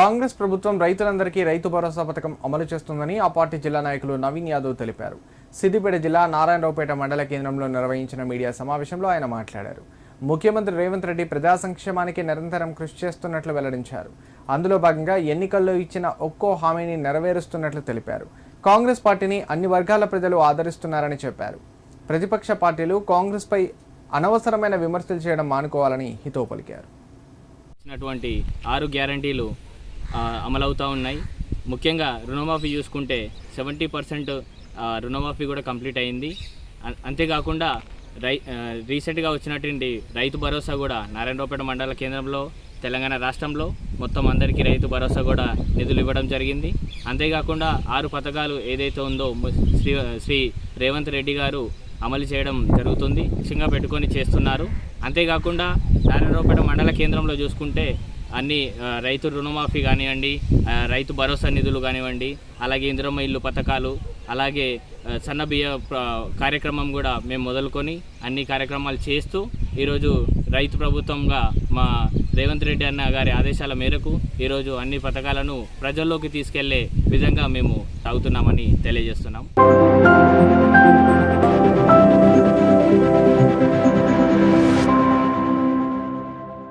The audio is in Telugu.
కాంగ్రెస్ ప్రభుత్వం రైతులందరికీ రైతు భరోసా పథకం అమలు చేస్తుందని ఆ పార్టీ జిల్లా నాయకులు నవీన్ యాదవ్ తెలిపారు. సిద్దిపేట జిల్లా నారాయణరావుపేట మండల కేంద్రంలో నిర్వహించిన మీడియా సమావేశంలో ఆయన మాట్లాడారు. ముఖ్యమంత్రి రేవంత్ రెడ్డి ప్రజా సంక్షేమానికి నిరంతరం కృషి చేస్తున్నట్లు వెల్లడించారు. అందులో భాగంగా ఎన్నికల్లో ఇచ్చిన ఒక్కో హామీని నెరవేరుస్తున్నట్లు తెలిపారు. కాంగ్రెస్ పార్టీని అన్ని వర్గాల ప్రజలు ఆదరిస్తున్నారని చెప్పారు. ప్రతిపక్ష పార్టీలు కాంగ్రెస్పై అనవసరమైన విమర్శలు చేయడం మానుకోవాలని హితో పలికారు. ఇచ్చినటువంటి ఆరు గ్యారంటీలు అమలవుతూ ఉన్నాయి. ముఖ్యంగా రుణమాఫీ చూసుకుంటే సెవెంటీ పర్సెంట్ రుణమాఫీ కూడా కంప్లీట్ అయింది. అంతేకాకుండా రై రీసెంట్గా వచ్చినటువంటి రైతు భరోసా కూడా నారాయణరావుపేట మండల కేంద్రంలో తెలంగాణ రాష్ట్రంలో మొత్తం అందరికీ రైతు భరోసా కూడా నిధులు ఇవ్వడం జరిగింది. అంతేకాకుండా ఆరు పథకాలు ఏదైతే ఉందో శ్రీ శ్రీ రేవంత్ రెడ్డి గారు అమలు చేయడం జరుగుతుంది. లక్ష్యంగా పెట్టుకొని చేస్తున్నారు. అంతేకాకుండా నారాయణరావుపేట మండల కేంద్రంలో చూసుకుంటే అన్ని రైతు రుణమాఫీ కానివ్వండి రైతు భరోసా నిధులు కానివ్వండి అలాగే ఇంద్రమ్మ ఇల్లు పథకాలు అలాగే సన్న బియ్య కార్యక్రమం కూడా మేము మొదలుకొని అన్ని కార్యక్రమాలు చేస్తూ ఈరోజు రైతు ప్రభుత్వంగా మా రేవంత్ రెడ్డి అన్న గారి ఆదేశాల మేరకు ఈరోజు అన్ని పథకాలను ప్రజల్లోకి తీసుకెళ్ళే విధంగా మేము సాగుతున్నామని తెలియజేస్తున్నాం.